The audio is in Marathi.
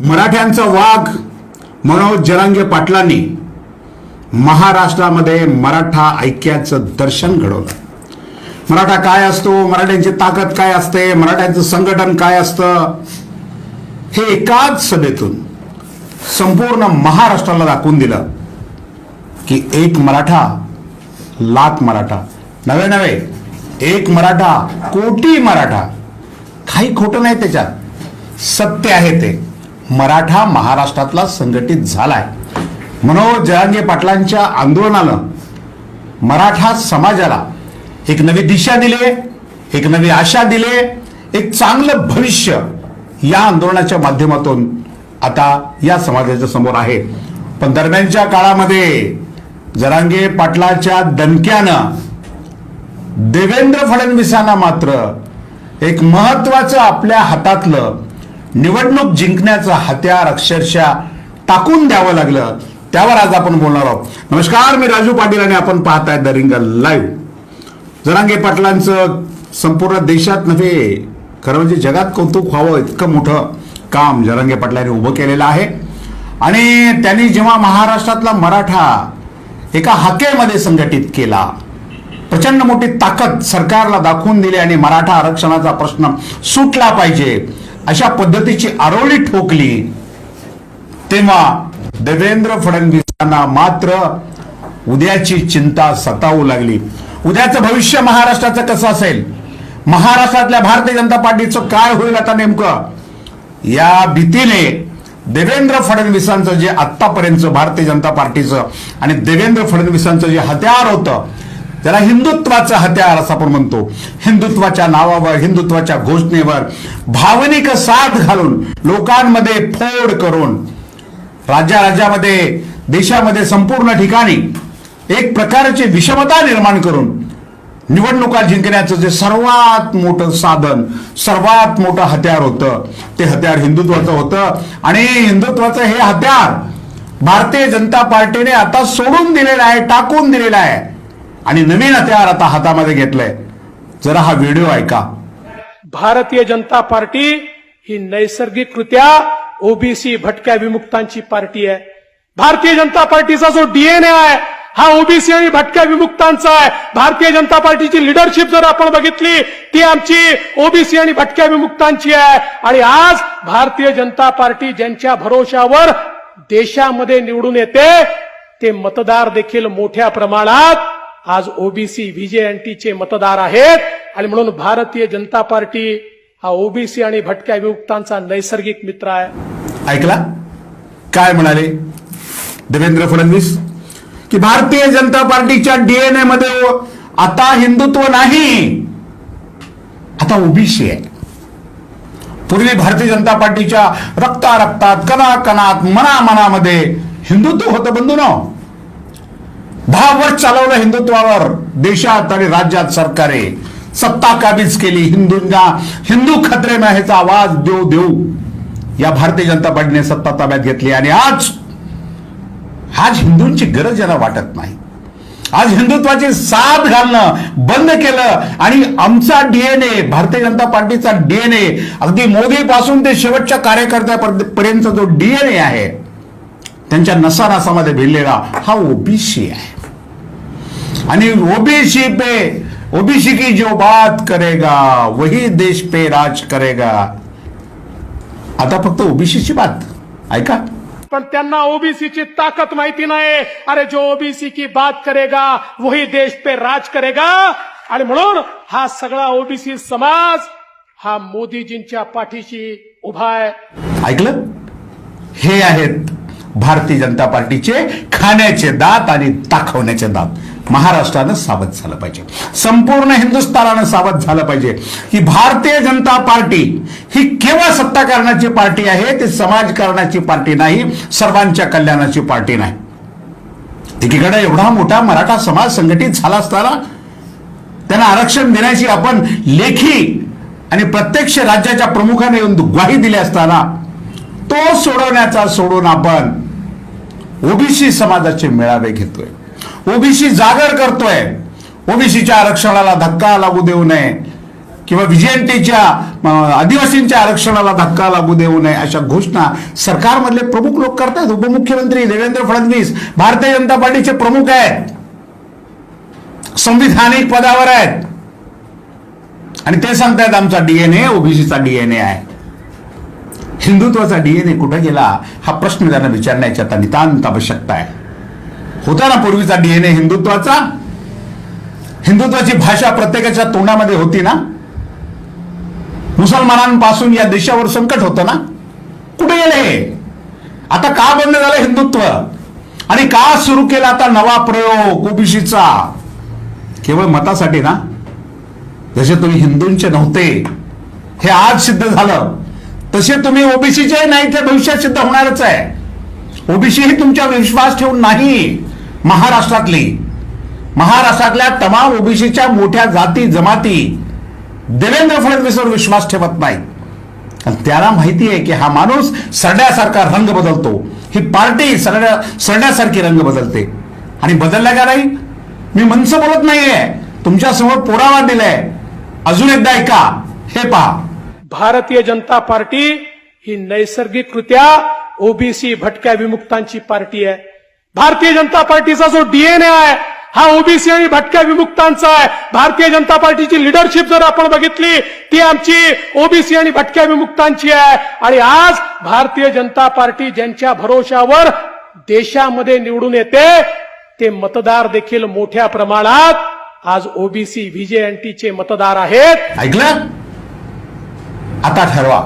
मराठ्यांचा वाघ मनोज जरांगे पाटलांनी महाराष्ट्रामध्ये मराठा ऐक्याचं दर्शन घडवलं. मराठा काय असतो? मराठ्यांची ताकद काय असते? मराठ्यांचं संघटन काय असतं? हे एकाच सभेतून संपूर्ण महाराष्ट्राला दाखवून दिलं की एक मराठा लाख मराठा. नवे नवे एक मराठा कोटी मराठा. काही खोटं नाही त्याच्यात. सत्य आहे ते. मराठा महाराष्ट्रातला संघटित झालाय. मनोज जरांगे पाटलांच्या आंदोलनानं मराठा समाजाला एक नवी दिशा दिली एक नवी आशा दिली एक चांगलं भविष्य या आंदोलनाच्या माध्यमातून आता या समाजाच्या समोर आहे. पण दरम्यानच्या काळामध्ये जरांगे पाटलाच्या दणक्यानं देवेंद्र फडणवीसांना मात्र एक महत्वाचं आपल्या हातातलं निवडणूक जिंकण्याचं हत्यार अक्षरशः टाकून द्यावं लागलं. त्यावर आज आपण बोलणार आहोत. नमस्कार मी राजू पाटील आणि आपण पाहताय द रिंगल लाईव्ह. जरांगे पाटलांचं संपूर्ण देशात नव्हे खरं म्हणजे जगात कौतुक व्हावं इतकं मोठं काम जरांगे पाटलांनी उभं केलेलं आहे. आणि त्यांनी जेव्हा महाराष्ट्रातला मराठा एका हाकेमध्ये संघटित केला प्रचंड मोठी ताकद सरकारला दाखवून दिली आणि मराठा आरक्षणाचा प्रश्न सुटला पाहिजे अशा पद्धतीची आरोळी ठोकली तेव्हा देवेंद्र फडणवीसांना मात्र उद्याची चिंता सतावू लागली. उद्याचं भविष्य महाराष्ट्राचं कसं असेल? महाराष्ट्रातल्या भारतीय जनता पार्टीचं काय होईल आता नेमकं? या भीतीने देवेंद्र फडणवीसांचं जे आत्तापर्यंतचं भारतीय जनता पार्टीचं आणि देवेंद्र फडणवीसांचं जे हत्यार होतं त्याला हिंदुत्वाचं हत्यार असं आपण म्हणतो. हिंदुत्वाच्या नावावर हिंदुत्वाच्या घोषणेवर भावनिक साथ घालून लोकांमध्ये फोड करून राज्या राज्यामध्ये देशामध्ये संपूर्ण ठिकाणी एक प्रकारची विषमता निर्माण करून निवडणुका जिंकण्याचं जे सर्वात मोठं साधन सर्वात मोठं हत्यार होतं ते हत्यार हिंदुत्वाचं होतं. आणि हिंदुत्वाचं हे हत्यार भारतीय जनता पार्टीने आता सोडून दिलेलं आहे टाकून दिलेलं आहे. आणि नवीन हत्यार आता हातामध्ये घेतलंय. जरा हा व्हिडिओ ऐका. भारतीय जनता पार्टी ही नैसर्गिकरित्या ओबीसी भटक्या विमुक्तांची पार्टी आहे. भारतीय जनता पार्टीचा जो डीएनए आहे हा ओबीसी आणि भटक्या विमुक्तांचा आहे. भारतीय जनता पार्टीची लिडरशिप जर आपण बघितली ती आमची ओबीसी आणि भटक्या विमुक्तांची आहे. आणि आज भारतीय जनता पार्टी ज्यांच्या भरोशावर देशामध्ये निवडून येते ते मतदार देखील मोठ्या प्रमाणात आज ओबीसी व्हीजेएनटीचे मतदार आहेत. आणि म्हणून भारतीय जनता पार्टी हा ओबीसी आणि भटक्या विमुक्तांचा नैसर्गिक मित्र आहे. ऐकला? काय म्हणाले? देवेंद्र फडणवीस? की भारतीय जनता पार्टीच्या डीएनए मध्ये हो, आता हिंदुत्व नाही. आता ओबीसी आहे. पूर्वी भारतीय जनता पार्टीच्या रक्ता रक्तात कणा कणात मना मनामध्ये हिंदुत्व होतं बंधू दहा वर्ष चालवलं हिंदुत्वावर देशात आणि राज्यात सरकारे. सत्ता काबीज केली हिंदूंना. हिंदू खत्रे ह्याचा आवाज देऊ देऊ. या भारतीय जनता पार्टीने सत्ता ताब्यात घेतली आणि आज आज हिंदूंची गरज यांना वाटत नाही. आज हिंदुत्वाची साथ घालणं बंद केलं आणि आमचा डीएनए भारतीय जनता पार्टीचा डीएनए अगदी मोदी पासून ते शेवटच्या कार्यकर्त्यापर्यंत जो डीएनए आहे त्यांच्या नसानसामध्ये भिडलेला हा ओबीसी आहे. आणि ओबीसी पे ओबीसी की जो बात करेगा वही देश पे राज करेगा. आता फक्त ओबीसीची बात. ऐका. पण त्यांना ओबीसीची ताकद माहिती नाही अरे जो ओबीसी की बात करेगा वही देश पे राज करेगा. आणि म्हणून हा सगळा ओबीसी समाज हा मोदीजींच्या पाठीशी उभा आहे. ऐकलं? हे आहेत भारतीय जनता पार्टीचे खाण्याचे दात आणि दाखवण्याचे दात. महाराष्ट्रानं सावध झालं पाहिजे. संपूर्ण हिंदुस्थानानं सावध झालं पाहिजे. की भारतीय जनता पार्टी ही केवळ सत्ता पार्टी आहे ती समाजकारणाची पार्टी नाही सर्वांच्या कल्याणाची पार्टी नाही. एकीकडे एवढा मोठा मराठा समाज संघटित झाला असताना त्यांना आरक्षण देण्याची आपण लेखी आणि प्रत्यक्ष राज्याच्या प्रमुखाने येऊन ग्वाही दिली असताना तो सोडवण्याचा सोडून आपण ओबीसी समाजाचे मेळावे घेतोय. ओबीसी जागर करतोय. ओबीसीच्या आरक्षणाला धक्का लागू देऊ नये किंवा व्हीजेएनटीच्या आदिवासींच्या आरक्षणाला धक्का लागू देऊ नये अशा घोषणा सरकारमधले प्रमुख लोक करतायत. उपमुख्यमंत्री देवेंद्र फडणवीस भारतीय जनता पार्टीचे प्रमुख आहेत. संविधानिक पदावर आहेत. आणि ते सांगतायत आमचा डीएनए ओबीसीचा डीएनए आहे. हिंदुत्वाचा डीएनए कुठे गेला? हा प्रश्न त्यांना विचारण्याची आता नितांत आवश्यकता आहे. होता ना पूर्वीचा डीएनए हिंदुत्वाचा? हिंदुत्वाची भाषा प्रत्येकाच्या तोंडामध्ये होती ना? मुसलमानांपासून या देशावर संकट होतं ना? कुठे गेले हे? आता का बंद झालं हिंदुत्व? आणि का सुरू केला आता नवा प्रयोग ओबीसीचा? केवळ मतासाठी ना? जसे तुम्ही हिंदूंचे नव्हते हे आज सिद्ध झालं. तसे तुम्ही ओबीसीचे नाही ते भविष्यात सिद्ध होणारच आहे. ओबीसी ही तुमच्यावर विश्वास ठेवून नाही. महाराष्ट्रातली. महाराष्ट्रातल्या तमाम ओबीसीच्या मोठ्या जाती जमाती देवेंद्र फडणवीसवर विश्वास ठेवत नाही आणि त्याला माहिती आहे की हा माणूस सरड्यासारखा रंग बदलतो. ही पार्टी सरड्या सरड्यासारखी रंग बदलते. आणि बदलल्या का नाही? मी मनस बोलत नाहीये. तुमच्यासमोर पुरावा दिलाय. अजून एकदा ऐका. हे पहा. भारतीय जनता पार्टी ही नैसर्गिकरित्या ओबीसी भटक्या विमुक्तांची पार्टी आहे. भारतीय जनता पार्टीचा जो डीएनए आहे हा ओबीसी आणि भटक्या विमुक्तांचा आहे. भारतीय जनता पार्टीची लिडरशिप जर आपण बघितली ती आमची ओबीसी आणि भटक्या विमुक्तांची आहे. आणि आज भारतीय जनता पार्टी ज्यांच्या भरोशावर देशामध्ये निवडून येते ते मतदार देखील मोठ्या प्रमाणात आज ओबीसी व्हीजेएनटीचे मतदार आहेत. ऐकलं? आता ठरवा.